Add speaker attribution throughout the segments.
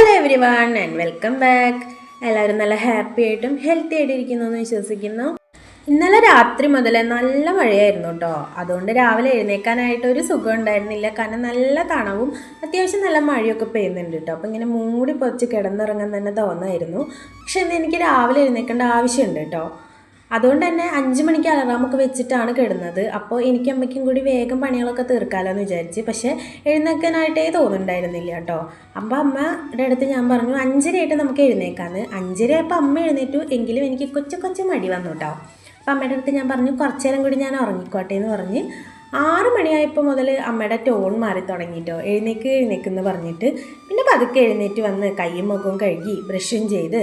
Speaker 1: One and welcome back എല്ലാവരും നല്ല happy ആയിട്ടും ഹെൽത്തി ആയിട്ട് ഇരിക്കുന്നു എന്ന് വിശ്വസിക്കുന്നു. ഇന്നലെ രാത്രി മുതൽ നല്ല മഴയായിരുന്നു കേട്ടോ. അതുകൊണ്ട് രാവിലെ എഴുന്നേക്കാനായിട്ട് ഒരു സുഖം ഉണ്ടായിരുന്നില്ല. കാരണം നല്ല തണവും അത്യാവശ്യം നല്ല മഴയൊക്കെ പെയ്യുന്നുണ്ട് കേട്ടോ. അപ്പോൾ ഇങ്ങനെ മൂടി പൊച്ച് കിടന്നിറങ്ങാൻ തന്നെ തോന്നായിരുന്നു. പക്ഷേ ഇന്ന് എനിക്ക് രാവിലെ എഴുന്നേക്കേണ്ട ആവശ്യമുണ്ട് കേട്ടോ. അതുകൊണ്ട് തന്നെ അഞ്ച് മണിക്ക് അലറാമൊക്കെ വെച്ചിട്ടാണ് കിടന്നത്. അപ്പോൾ എനിക്ക് അമ്മയ്ക്കും കൂടി വേഗം പണികളൊക്കെ തീർക്കാമല്ലോ എന്ന് വിചാരിച്ച്. പക്ഷേ എഴുന്നേക്കാനായിട്ടേ തോന്നുന്നുണ്ടായിരുന്നില്ല കേട്ടോ. അപ്പോൾ അമ്മയുടെ അടുത്ത് ഞാൻ പറഞ്ഞു അഞ്ചരയായിട്ട് നമുക്ക് എഴുന്നേക്കാന്ന്. അപ്പം അമ്മ എഴുന്നേറ്റു. എങ്കിലും എനിക്ക് കൊച്ചു കൊച്ചു മടി വന്നു കേട്ടോ. അപ്പോൾ അമ്മയുടെ അടുത്ത് ഞാൻ പറഞ്ഞു കുറച്ചേരം കൂടി ഞാൻ ഉറങ്ങിക്കോട്ടെ എന്ന് പറഞ്ഞ് ആറ് മണിയായപ്പോൾ മുതൽ അമ്മയുടെ ടോൺ മാറി തുടങ്ങിയിട്ടോ എഴുന്നേക്ക് എഴുന്നേക്കെന്ന് പറഞ്ഞിട്ട് പിന്നെ പതുക്കെ എഴുന്നേറ്റ് വന്ന് കൈയും മുഖവും കഴുകി ബ്രഷും ചെയ്ത്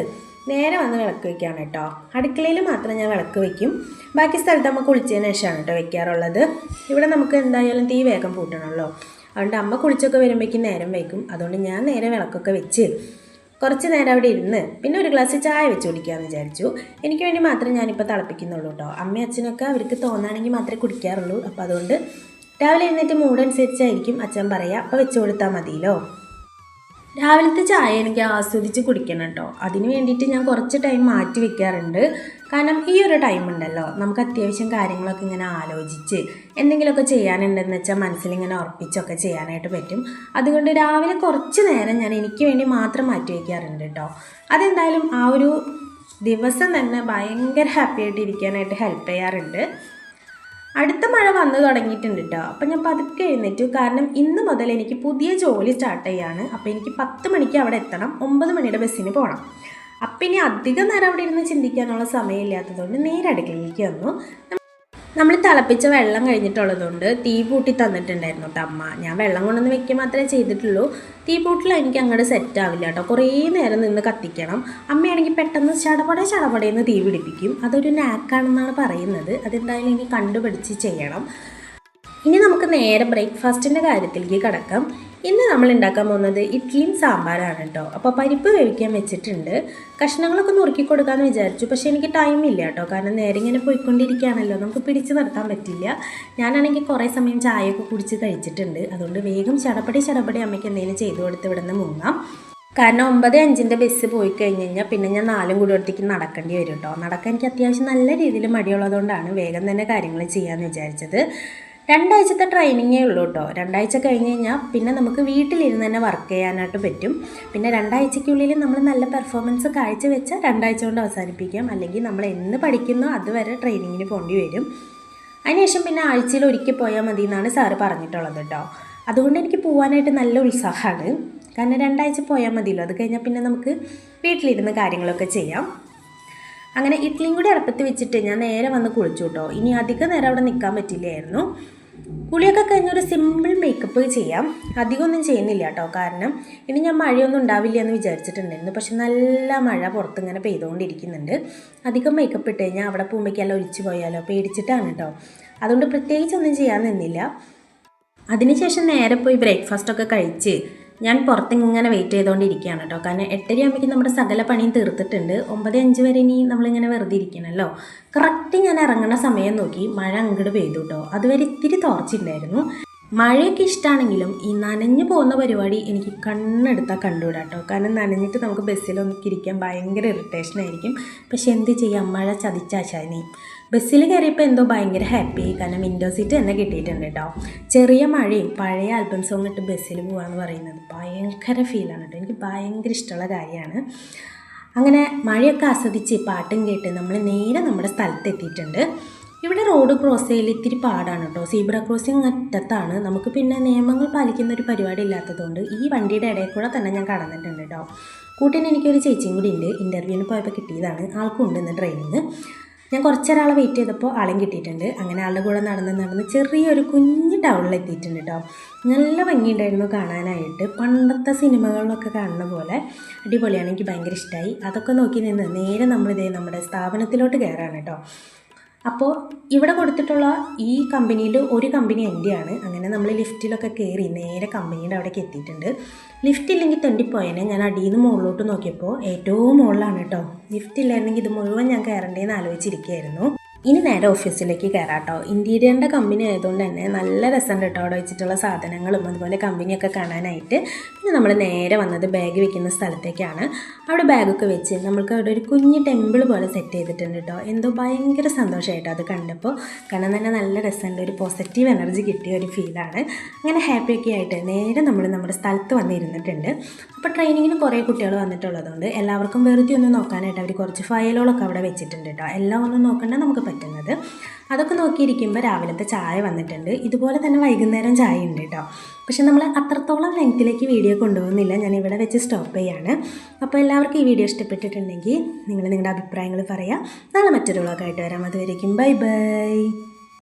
Speaker 1: നേരെ വന്ന് വിളക്ക് വെക്കുകയാണ് കേട്ടോ. അടുക്കളയിൽ മാത്രം ഞാൻ വിളക്ക് വയ്ക്കും ബാക്കി സ്ഥലത്ത് അമ്മ കുളിച്ചതിന് ശേഷമാണ് കേട്ടോ വെക്കാറുള്ളത്. ഇവിടെ നമുക്ക് എന്തായാലും തീ വേഗം പൂട്ടണമല്ലോ. അതുകൊണ്ട് അമ്മ കുളിച്ചൊക്കെ വരുമ്പോഴേക്കും നേരം വയ്ക്കും അതുകൊണ്ട് ഞാൻ നേരെ വിളക്കൊക്കെ വെച്ച് കുറച്ച് നേരം അവിടെ ഇരുന്ന് പിന്നെ ഒരു ഗ്ലാസ് ചായ വെച്ച് കുടിക്കാമെന്ന് വിചാരിച്ചു. എനിക്ക് വേണ്ടി മാത്രമേ ഞാനിപ്പോൾ തിളപ്പിക്കുന്നുള്ളൂ കേട്ടോ. അമ്മയും അച്ഛനൊക്കെ അവർക്ക് തോന്നുകയാണെങ്കിൽ മാത്രമേ കുടിക്കാറുള്ളൂ. അപ്പോൾ അതുകൊണ്ട് രാവിലെ എഴുന്നേറ്റ് മൂടനുസരിച്ചായിരിക്കും അച്ഛൻ പറയുക. അപ്പോൾ വെച്ച് കൊടുത്താൽ മതിയല്ലോ. രാവിലത്തെ ചായ എനിക്ക് ആസ്വദിച്ച് കുടിക്കണം കേട്ടോ. അതിന് വേണ്ടിയിട്ട് ഞാൻ കുറച്ച് ടൈം മാറ്റി വെക്കാറുണ്ട്. കാരണം ഈ ഒരു ടൈം ഉണ്ടല്ലോ നമുക്ക് അത്യാവശ്യം കാര്യങ്ങളൊക്കെ ഇങ്ങനെ ആലോചിച്ച് എന്തെങ്കിലുമൊക്കെ ചെയ്യാനുണ്ടെന്ന് വെച്ചാൽ മനസ്സിലിങ്ങനെ ഉറപ്പിച്ചൊക്കെ ചെയ്യാനായിട്ട് പറ്റും. അതുകൊണ്ട് രാവിലെ കുറച്ച് നേരം ഞാൻ എനിക്ക് വേണ്ടി മാത്രം മാറ്റി വയ്ക്കാറുണ്ട് കേട്ടോ. അതെന്തായാലും ആ ഒരു ദിവസം തന്നെ ഭയങ്കര ഹാപ്പി ആയിട്ട് ഇരിക്കാനായിട്ട് ഹെൽപ്പ് ചെയ്യാറുണ്ട്. അടുത്ത മഴ വന്നു തുടങ്ങിയിട്ടുണ്ട് കേട്ടോ അപ്പം ഞാൻ പതുക്കെ എഴുന്നേറ്റു. കാരണം ഇന്ന് മുതൽ എനിക്ക് പുതിയ ജോലി സ്റ്റാർട്ട് ചെയ്യാണ്. അപ്പോൾ എനിക്ക് പത്ത് മണിക്ക് അവിടെ എത്തണം. ഒമ്പത് മണിയുടെ ബസ്സിന് പോകണം അപ്പം ഇനി അധികം നേരം അവിടെ ഇരുന്ന് ചിന്തിക്കാനുള്ള സമയമില്ലാത്തതുകൊണ്ട് നേരെ അടുക്കളയിലേക്ക് വന്നു. നമ്മൾ തിളപ്പിച്ച വെള്ളം കഴിഞ്ഞിട്ടുള്ളതുകൊണ്ട് തീ പൂട്ടി തന്നിട്ടുണ്ടായിരുന്നു കേട്ടോ അമ്മ. ഞാൻ വെള്ളം കൊണ്ടൊന്ന് വെക്കുക മാത്രമേ ചെയ്തിട്ടുള്ളൂ. തീ പൂട്ടിൽ എനിക്ക് അങ്ങോട്ട് സെറ്റ് ആവില്ല കേട്ടോ കുറേ നേരം നിന്ന് കത്തിക്കണം. അമ്മയാണെങ്കിൽ പെട്ടെന്ന് ചടപടേ ചടപടയെന്ന് തീ പിടിപ്പിക്കും. അതൊരു നാക്കാണെന്നാണ് പറയുന്നത്. അതെന്തായാലും എനിക്ക് കണ്ടുപിടിച്ച് ചെയ്യണം. ഇനി നമുക്ക് നേരെ ബ്രേക്ക്ഫാസ്റ്റിന്റെ കാര്യത്തിലേക്ക് കിടക്കാം. ഇന്ന് നമ്മൾ ഉണ്ടാക്കാൻ പോകുന്നത് ഇഡ്ഡലിയും സാമ്പാറാണ് കേട്ടോ. അപ്പോൾ പരിപ്പ് വേവിക്കാൻ വെച്ചിട്ടുണ്ട്. കഷ്ണങ്ങളൊക്കെ നുറുക്കി കൊടുക്കാമെന്ന് വിചാരിച്ചു. പക്ഷേ എനിക്ക് ടൈം ഇല്ല കേട്ടോ. കാരണം നേരെ ഇങ്ങനെ പോയിക്കൊണ്ടിരിക്കുകയാണല്ലോ. നമുക്ക് പിടിച്ച് നിർത്താൻ പറ്റില്ല. ഞാനാണെങ്കിൽ കുറേ സമയം ചായയൊക്കെ കുടിച്ച് കഴിച്ചിട്ടുണ്ട്. അതുകൊണ്ട് വേഗം ചടപടി ചടപടി അമ്മയ്ക്ക് എന്തെങ്കിലും ചെയ്തു കൊടുത്ത് ഇവിടെ നിന്ന് മുങ്ങാം. കാരണം ഒമ്പത് അഞ്ചിന്റെ ബസ് പോയി കഴിഞ്ഞ് കഴിഞ്ഞാൽ പിന്നെ ഞാൻ നാലും കൂടി അടുത്തേക്ക് നടക്കേണ്ടി വരും കേട്ടോ. നടക്കാൻ എനിക്ക് അത്യാവശ്യം നല്ല രീതിയിൽ മടിയുള്ളതുകൊണ്ടാണ് വേഗം തന്നെ കാര്യങ്ങൾ ചെയ്യാമെന്ന് വിചാരിച്ചത്. രണ്ടാഴ്ചത്തെ ട്രെയിനിങ്ങേ ഉള്ളൂ കേട്ടോ. രണ്ടാഴ്ച കഴിഞ്ഞ് കഴിഞ്ഞാൽ പിന്നെ നമുക്ക് വീട്ടിലിരുന്ന് തന്നെ വർക്ക് ചെയ്യാനായിട്ട് പറ്റും. പിന്നെ രണ്ടാഴ്ചയ്ക്കുള്ളിൽ നമ്മൾ നല്ല പെർഫോമൻസ് കാഴ്ചവെച്ചാൽ രണ്ടാഴ്ച കൊണ്ട് അവസാനിപ്പിക്കാം. അല്ലെങ്കിൽ നമ്മൾ എന്ന് പഠിക്കുന്നോ അതുവരെ ട്രെയിനിങ്ങിന് പോകേണ്ടി വരും. അതിനുശേഷം പിന്നെ ആഴ്ചയിൽ ഒരിക്കൽ പോയാൽ മതി എന്നാണ് സാറ് പറഞ്ഞിട്ടുള്ളത് കേട്ടോ. അതുകൊണ്ട് എനിക്ക് പോകാനായിട്ട് നല്ല ഉത്സാഹമാണ്. കാരണം രണ്ടാഴ്ച പോയാൽ മതിയല്ലോ. അത് കഴിഞ്ഞാൽ പിന്നെ നമുക്ക് വീട്ടിലിരുന്ന് കാര്യങ്ങളൊക്കെ ചെയ്യാം. അങ്ങനെ ഇഡ്ഡലിയും കൂടി അടുപ്പത്ത് വെച്ചിട്ട് ഞാൻ നേരെ വന്ന് കുളിച്ചു കേട്ടോ. ഇനി അധികം നേരം അവിടെ നിൽക്കാൻ പറ്റില്ലായിരുന്നു. കുളിയൊക്കെ കഴിഞ്ഞ ഒരു സിമ്പിൾ മേക്കപ്പ് ചെയ്യാം. അധികമൊന്നും ചെയ്യുന്നില്ല കേട്ടോ. കാരണം ഇനി ഞാൻ മഴയൊന്നും ഉണ്ടാവില്ല എന്ന് വിചാരിച്ചിട്ടുണ്ടായിരുന്നു പക്ഷെ നല്ല മഴ പുറത്ത് ഇങ്ങനെ പെയ്തുകൊണ്ടിരിക്കുന്നുണ്ട്. അധികം മേക്കപ്പ് ഇട്ട് കഴിഞ്ഞാൽ അവിടെ പോകുമ്പോഴേക്കെല്ലാം ഒലിച്ചു പോയാലോ? പേടിച്ചിട്ടാണ് കേട്ടോ. അതുകൊണ്ട് പ്രത്യേകിച്ചൊന്നും ചെയ്യാൻ നിന്നില്ല. അതിനുശേഷം നേരെ പോയി ബ്രേക്ക്ഫാസ്റ്റ് ഒക്കെ കഴിച്ച് ഞാൻ പുറത്തിങ്ങനെ വെയിറ്റ് ചെയ്തുകൊണ്ടിരിക്കുകയാണ് കേട്ടോ. കാരണം എട്ടരയാകുമ്പോഴേക്കും നമ്മുടെ സകല പണിയും തീർത്തിട്ടുണ്ട്. ഒമ്പത് അഞ്ച് വരെ ഇനി നമ്മളിങ്ങനെ വെറുതെ ഇരിക്കണമല്ലോ കറക്റ്റ് ഞാൻ ഇറങ്ങുന്ന സമയം നോക്കി മഴ അങ്ങോട്ട് പെയ്തു കേട്ടോ. അതുവരെ ഇത്തിരി തുറച്ചിട്ടുണ്ടായിരുന്നു മഴയൊക്കെ ഇഷ്ടമാണെങ്കിലും ഈ നനഞ്ഞു പോകുന്ന പരിപാടി എനിക്ക് കണ്ണെടുത്താൽ കണ്ടുവിടാം കേട്ടോ. കാരണം നനഞ്ഞിട്ട് നമുക്ക് ബസ്സിലൊന്നിരിക്കാൻ ഭയങ്കര ഇറിറ്റേഷൻ ആയിരിക്കും. പക്ഷെ എന്ത് ചെയ്യാം? മഴ ചതിച്ചാശാനി ബസ്സിൽ കയറിയപ്പോൾ എന്തോ ഭയങ്കര ഹാപ്പി കാരണം വിൻഡോ സീറ്റ് തന്നെ കിട്ടിയിട്ടുണ്ട് കേട്ടോ ചെറിയ മഴയും പഴയ ആൽബം സോങ് ഇട്ട് ബസ്സിൽ പോകാന്ന് പറയുന്നത് ഭയങ്കര ഫീലാണ് കേട്ടോ എനിക്ക് ഭയങ്കര ഇഷ്ടമുള്ള കാര്യമാണ്. അങ്ങനെ മഴയൊക്കെ ആസ്വദിച്ച് പാട്ടും കേട്ട് നമ്മൾ നേരെ നമ്മുടെ സ്ഥലത്ത് എത്തിയിട്ടുണ്ട് ഇവിടെ റോഡ് ക്രോസ് ചെയ്യൽ ഇത്തിരി പാടാണ് കേട്ടോ സീബ്ര ക്രോസിങ് അറ്റത്താണ്. നമുക്ക് പിന്നെ നിയമങ്ങൾ പാലിക്കുന്ന ഒരു പരിപാടി ഇല്ലാത്തതുകൊണ്ട് ഈ വണ്ടിയുടെ ഇടയിൽ കൂടെ തന്നെ ഞാൻ കടന്നിട്ടുണ്ട് കേട്ടോ കൂട്ടിന് എനിക്കൊരു ചേച്ചിയും കൂടി ഉണ്ട്. ഇന്റർവ്യൂവിന് പോയപ്പോൾ കിട്ടിയതാണ്. ആൾക്കും ഉണ്ട് ഇന്ന് ട്രെയിനിങ് ഞാൻ കുറച്ചൊരാളെ വെയിറ്റ് ചെയ്തപ്പോൾ ആളെയും കിട്ടിയിട്ടുണ്ട്. അങ്ങനെ ആളുടെ കൂടെ നടന്ന് നടന്ന് ചെറിയൊരു കുഞ്ഞു ടൗണിൽ എത്തിയിട്ടുണ്ട് കേട്ടോ നല്ല ഭംഗിയുണ്ടായിരുന്നു കാണാനായിട്ട്. പണ്ടത്തെ സിനിമകളിലൊക്കെ കാണുന്ന പോലെ അടിപൊളിയാണ്. എനിക്ക് ഭയങ്കര ഇഷ്ടമായി അതൊക്കെ നോക്കി നിന്ന് നേരെ നമ്മളിതേ നമ്മുടെ സ്ഥാപനത്തിലോട്ട് കയറാണ് കേട്ടോ അപ്പോൾ ഇവിടെ കൊടുത്തിട്ടുള്ള ഈ കമ്പനിയിൽ ഒരു കമ്പനി എന്റെയാണ്. അങ്ങനെ നമ്മൾ ലിഫ്റ്റിലൊക്കെ കയറി നേരെ കമ്പനിയുടെ അവിടേക്ക് എത്തിയിട്ടുണ്ട്. ലിഫ്റ്റ് ഇല്ലെങ്കിൽ തെണ്ടിപ്പോയനെ. ഞാൻ അടിയിൽ നിന്ന് മുകളിലോട്ട് നോക്കിയപ്പോൾ ഏറ്റവും മുകളിലാണ് കേട്ടോ ലിഫ്റ്റ് ഇല്ലായിരുന്നെങ്കിൽ ഇത് മുഴുവൻ ഞാൻ കയറേണ്ടതെന്ന് ആലോചിച്ചിരിക്കുകയായിരുന്നു ഇനി നേരെ ഓഫീസിലേക്ക് കയറാം കേട്ടോ ഇന്റീരിയറിന്റെ കമ്പനി ആയതുകൊണ്ട് തന്നെ നല്ല രസമുണ്ട് കേട്ടോ അവിടെ വെച്ചിട്ടുള്ള സാധനങ്ങളും അതുപോലെ കമ്പനിയൊക്കെ കാണാനായിട്ട്. പിന്നെ നമ്മൾ നേരെ വന്നത് ബാഗ് വെക്കുന്ന സ്ഥലത്തേക്കാണ്. അവിടെ ബാഗൊക്കെ വെച്ച് നമ്മൾക്ക് അവിടെ ഒരു കുഞ്ഞ് ടെമ്പിൾ പോലെ സെറ്റ് ചെയ്തിട്ടുണ്ട് കേട്ടോ. എന്തോ ഭയങ്കര സന്തോഷമായിട്ടോ അത് കണ്ടപ്പോൾ. കാരണം തന്നെ നല്ല രസമുണ്ട്. ഒരു പോസിറ്റീവ് എനർജി കിട്ടിയ ഒരു ഫീലാണ് അങ്ങനെ ഹാപ്പിയൊക്കെ ആയിട്ട് നേരെ നമ്മൾ നമ്മുടെ സ്ഥലത്ത് വന്നിരുന്നിട്ടുണ്ട്. അപ്പോൾ ട്രെയിനിങ്ങിന് കുറേ കുട്ടികൾ വന്നിട്ടുള്ളതുകൊണ്ട് എല്ലാവർക്കും വെറുതെ ഒന്ന് നോക്കാനായിട്ട് അവർ കുറച്ച് ഫയലുകളൊക്കെ അവിടെ വെച്ചിട്ടുണ്ട് കേട്ടോ. എല്ലാം ഒന്നും നോക്കണ്ട നമുക്ക് പറ്റുന്നത്. അതൊക്കെ നോക്കിയിരിക്കുമ്പോൾ രാവിലത്തെ ചായ വന്നിട്ടുണ്ട്. ഇതുപോലെ തന്നെ വൈകുന്നേരം ചായ ഉണ്ട് കേട്ടോ പക്ഷെ നമ്മൾ അത്രത്തോളം ലെങ്ത്തിലേക്ക് വീഡിയോ കൊണ്ടുപോകുന്നില്ല. ഞാൻ ഇവിടെ വെച്ച് സ്റ്റോപ്പ് ചെയ്യാണ്. അപ്പോൾ എല്ലാവർക്കും ഈ വീഡിയോ ഇഷ്ടപ്പെട്ടിട്ടുണ്ടെങ്കിൽ നിങ്ങൾ നിങ്ങളുടെ അഭിപ്രായങ്ങൾ പറയുക നാളെ മറ്റൊരു വ്ളോഗായിട്ട് വരാം. അതുവരേക്കും ബൈ ബൈ.